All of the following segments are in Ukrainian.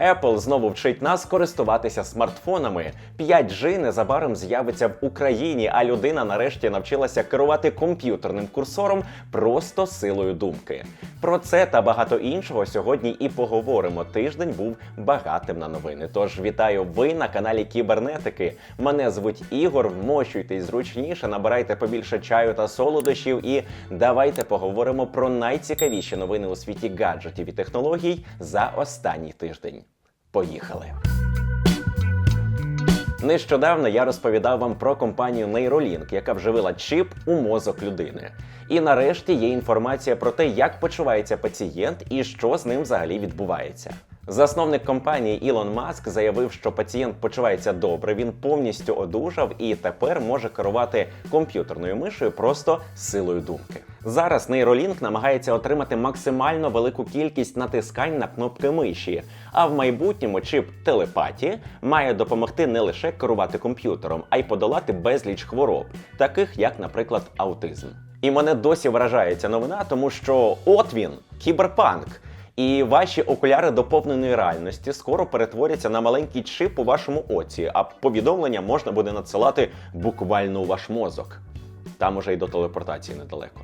Apple знову вчить нас користуватися смартфонами. 5G незабаром з'явиться в Україні, а людина нарешті навчилася керувати комп'ютерним курсором просто силою думки. Про це та багато іншого сьогодні і поговоримо. Тиждень був багатим на новини. Тож вітаю ви на каналі Кібернетики. Мене звуть Ігор. Вмощуйтесь зручніше, набирайте побільше чаю та солодощів. І давайте поговоримо про найцікавіші новини у світі гаджетів і технологій за останній тиждень. Поїхали! Нещодавно я розповідав вам про компанію Neuralink, яка вживила чіп у мозок людини. І нарешті є інформація про те, як почувається пацієнт і що з ним взагалі відбувається. Засновник компанії Ілон Маск заявив, що пацієнт почувається добре, він повністю одужав і тепер може керувати комп'ютерною мишею просто силою думки. Зараз Neuralink намагається отримати максимально велику кількість натискань на кнопки миші, а в майбутньому чип телепатії має допомогти не лише керувати комп'ютером, а й подолати безліч хвороб, таких як, наприклад, аутизм. І мене досі вражає ця новина, тому що от він, кіберпанк. І ваші окуляри доповненої реальності скоро перетворяться на маленький чип у вашому оці, а повідомлення можна буде надсилати буквально у ваш мозок. Там уже й до телепортації недалеко.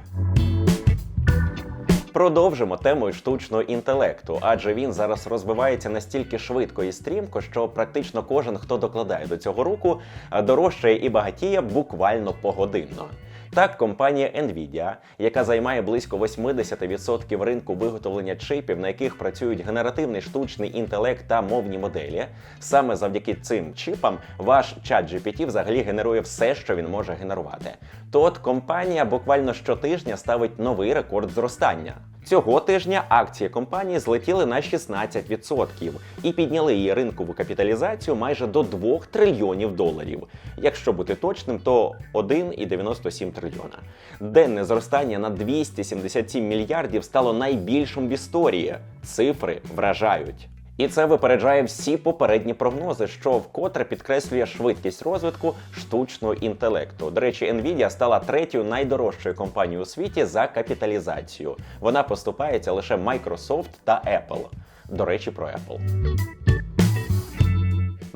Продовжимо темою штучного інтелекту, адже він зараз розвивається настільки швидко і стрімко, що практично кожен, хто докладає до цього руку, дорожчає і багатіє буквально погодинно. Так, компанія Nvidia, яка займає близько 80% ринку виготовлення чипів, на яких працюють генеративний штучний інтелект та мовні моделі, саме завдяки цим чипам ваш чат GPT взагалі генерує все, що він може генерувати. То от компанія буквально щотижня ставить новий рекорд зростання. Цього тижня акції компанії злетіли на 16% і підняли її ринкову капіталізацію майже до 2 трильйонів доларів. Якщо бути точним, то 1,97 трильйона. Денне зростання на 277 мільярдів стало найбільшим в історії. Цифри вражають. І це випереджає всі попередні прогнози, що вкотре підкреслює швидкість розвитку штучного інтелекту. До речі, Nvidia стала третьою найдорожчою компанією у світі за капіталізацію. Вона поступається лише Microsoft та Apple. До речі, про Apple.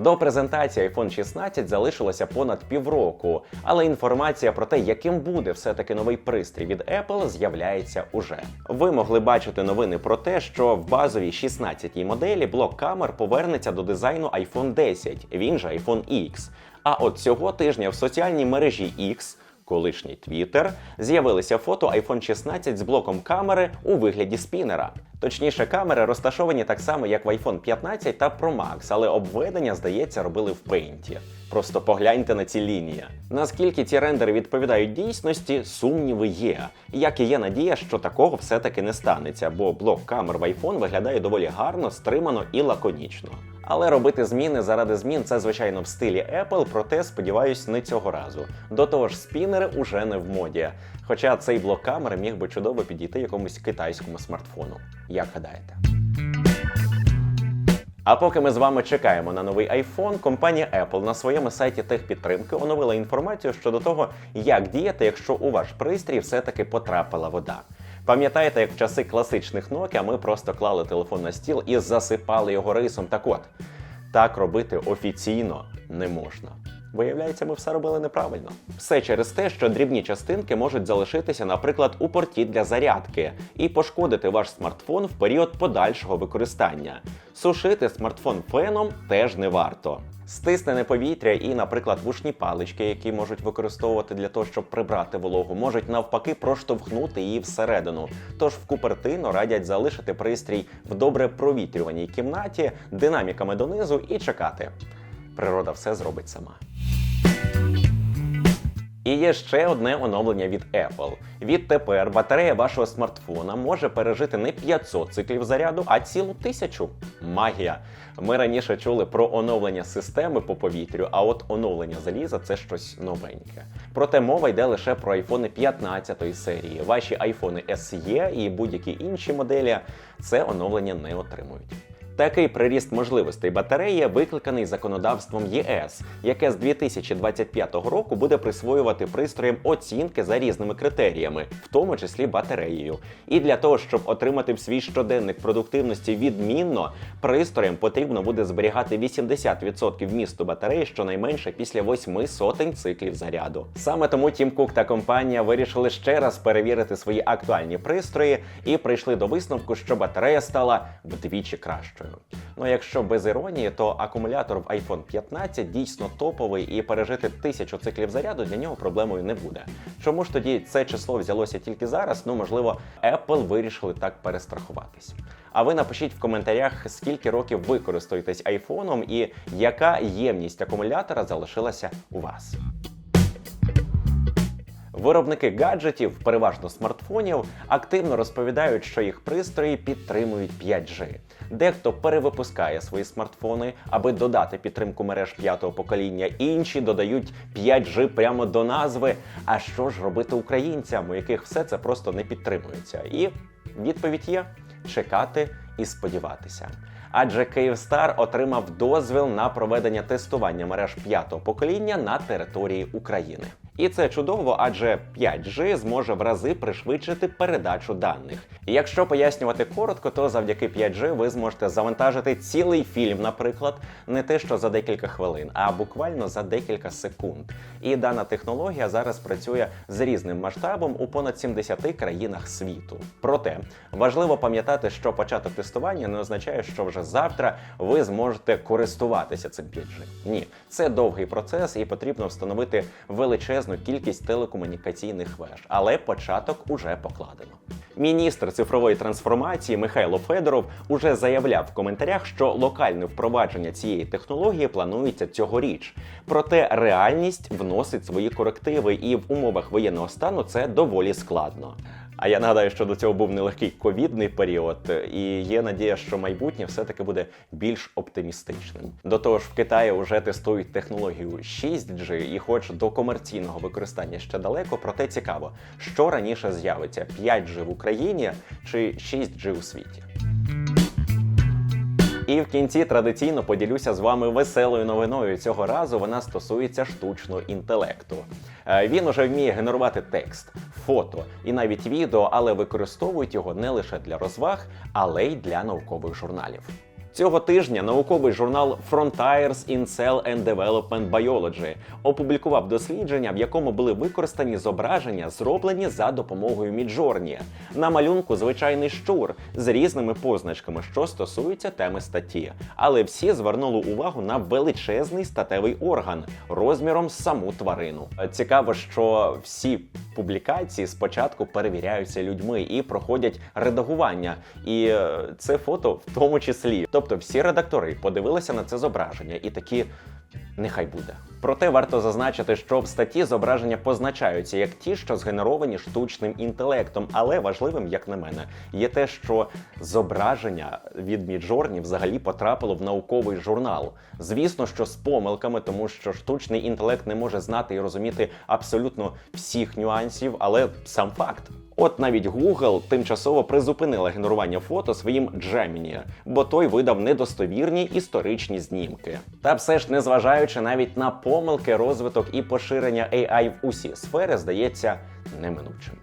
До презентації iPhone 16 залишилося понад півроку, але інформація про те, яким буде все-таки новий пристрій від Apple, з'являється уже. Ви могли бачити новини про те, що в базовій 16-й моделі блок камер повернеться до дизайну iPhone 10, він же iPhone X. А от цього тижня в соціальній мережі X колишній Twitter, з'явилися фото iPhone 16 з блоком камери у вигляді спінера. Точніше, камери розташовані так само, як в iPhone 15 та Pro Max, але обведення, здається, робили в Paint. Просто погляньте на ці лінії. Наскільки ці рендери відповідають дійсності, сумніви є. Як і є надія, що такого все-таки не станеться, бо блок камер в iPhone виглядає доволі гарно, стримано і лаконічно. Але робити зміни заради змін це звичайно в стилі Apple, проте сподіваюсь, не цього разу. До того ж, спінери уже не в моді. Хоча цей блок камери міг би чудово підійти якомусь китайському смартфону. Як гадаєте? А поки ми з вами чекаємо на новий iPhone, компанія Apple на своєму сайті техпідтримки оновила інформацію щодо того, як діяти, якщо у ваш пристрій все-таки потрапила вода. Пам'ятаєте, як в часи класичних Nokia ми просто клали телефон на стіл і засипали його рисом. Так от, так робити офіційно не можна. Виявляється, ми все робили неправильно. Все через те, що дрібні частинки можуть залишитися, наприклад, у порті для зарядки і пошкодити ваш смартфон в період подальшого використання. Сушити смартфон феном теж не варто. Стиснене повітря і, наприклад, вушні палички, які можуть використовувати для того, щоб прибрати вологу, можуть навпаки проштовхнути її всередину. Тож в Купертино радять залишити пристрій в добре провітрюваній кімнаті динаміками донизу і чекати. Природа все зробить сама. І є ще одне оновлення від Apple. Відтепер батарея вашого смартфона може пережити не 500 циклів заряду, а цілу тисячу. Магія. Ми раніше чули про оновлення системи по повітрю, а от оновлення заліза це щось новеньке. Проте мова йде лише про айфони 15 серії. Ваші айфони SE і будь-які інші моделі це оновлення не отримують. Такий приріст можливостей батареї викликаний законодавством ЄС, яке з 2025 року буде присвоювати пристроям оцінки за різними критеріями, в тому числі батареєю. І для того, щоб отримати в свій щоденник продуктивності відмінно, пристроям потрібно буде зберігати 80% вмісту батареї щонайменше після 8 сотень циклів заряду. Саме тому Тім Кук та компанія вирішили ще раз перевірити свої актуальні пристрої і прийшли до висновку, що батарея стала вдвічі кращою. Ну а якщо без іронії, то акумулятор в iPhone 15 дійсно топовий і пережити тисячу циклів заряду для нього проблемою не буде. Чому ж тоді це число взялося тільки зараз? Ну можливо, Apple вирішили так перестрахуватись. А ви напишіть в коментарях, скільки років ви користуєтесь айфоном і яка ємність акумулятора залишилася у вас. Виробники гаджетів, переважно смартфонів, активно розповідають, що їх пристрої підтримують 5G. Дехто перевипускає свої смартфони, аби додати підтримку мереж п'ятого покоління. Інші додають 5G прямо до назви. А що ж робити українцям, у яких все це просто не підтримується? І відповідь є: чекати і сподіватися. Адже Київстар отримав дозвіл на проведення тестування мереж п'ятого покоління на території України. І це чудово, адже 5G зможе в рази пришвидшити передачу даних. І якщо пояснювати коротко, то завдяки 5G ви зможете завантажити цілий фільм, наприклад, не те, що за декілька хвилин, а буквально за декілька секунд. І дана технологія зараз працює з різним масштабом у понад 70 країнах світу. Проте важливо пам'ятати, що початок тестування не означає, що вже завтра ви зможете користуватися цим 5G. Ні, це довгий процес, і потрібно встановити величезну кількість телекомунікаційних веж, але початок уже покладено. Міністр цифрової трансформації Михайло Федоров уже заявляв в коментарях, що локальне впровадження цієї технології планується цьогоріч. Проте реальність вносить свої корективи, і в умовах воєнного стану це доволі складно. А я нагадаю, що до цього був нелегкий ковідний період, і є надія, що майбутнє все-таки буде більш оптимістичним. До того ж, в Китаї вже тестують технологію 6G, і хоч до комерційного використання ще далеко, проте цікаво, що раніше з'явиться 5G в Україні чи 6G у світі. І в кінці традиційно поділюся з вами веселою новиною. Цього разу вона стосується штучного інтелекту. Е, Він уже вміє генерувати текст, фото і навіть відео, але використовують його не лише для розваг, але й для наукових журналів. Цього тижня науковий журнал Frontiers in Cell and Development Biology опублікував дослідження, в якому були використані зображення, зроблені за допомогою Міджорні. На малюнку звичайний щур з різними позначками, що стосуються теми статті. Але всі звернули увагу на величезний статевий орган розміром саму тварину. Цікаво, що всі публікації спочатку перевіряються людьми і проходять редагування. І е, це фото в тому числі. Тобто всі редактори подивилися на це зображення і такі. Нехай буде. Проте варто зазначити, що в статті зображення позначаються як ті, що згенеровані штучним інтелектом, але важливим, як на мене, є те, що зображення від Міджорні взагалі потрапило в науковий журнал. Звісно, що з помилками, тому що штучний інтелект не може знати і розуміти абсолютно всіх нюансів, але сам факт. От навіть Google тимчасово призупинила генерування фото своїм Gemini, бо той видав недостовірні історичні знімки. Та все ж, незважаючи навіть на помилки, розвиток і поширення AI в усі сфери, здається неминучим.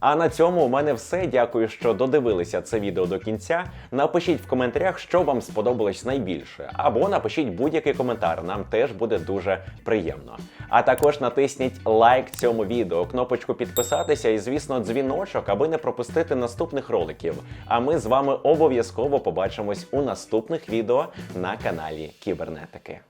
А на цьому у мене все. Дякую, що додивилися це відео до кінця. Напишіть в коментарях, що вам сподобалось найбільше, або напишіть будь-який коментар. Нам теж буде дуже приємно. А також натисніть лайк цьому відео, кнопочку підписатися і, звісно, дзвіночок, аби не пропустити наступних роликів. А ми з вами обов'язково побачимось у наступних відео на каналі Кібернетики.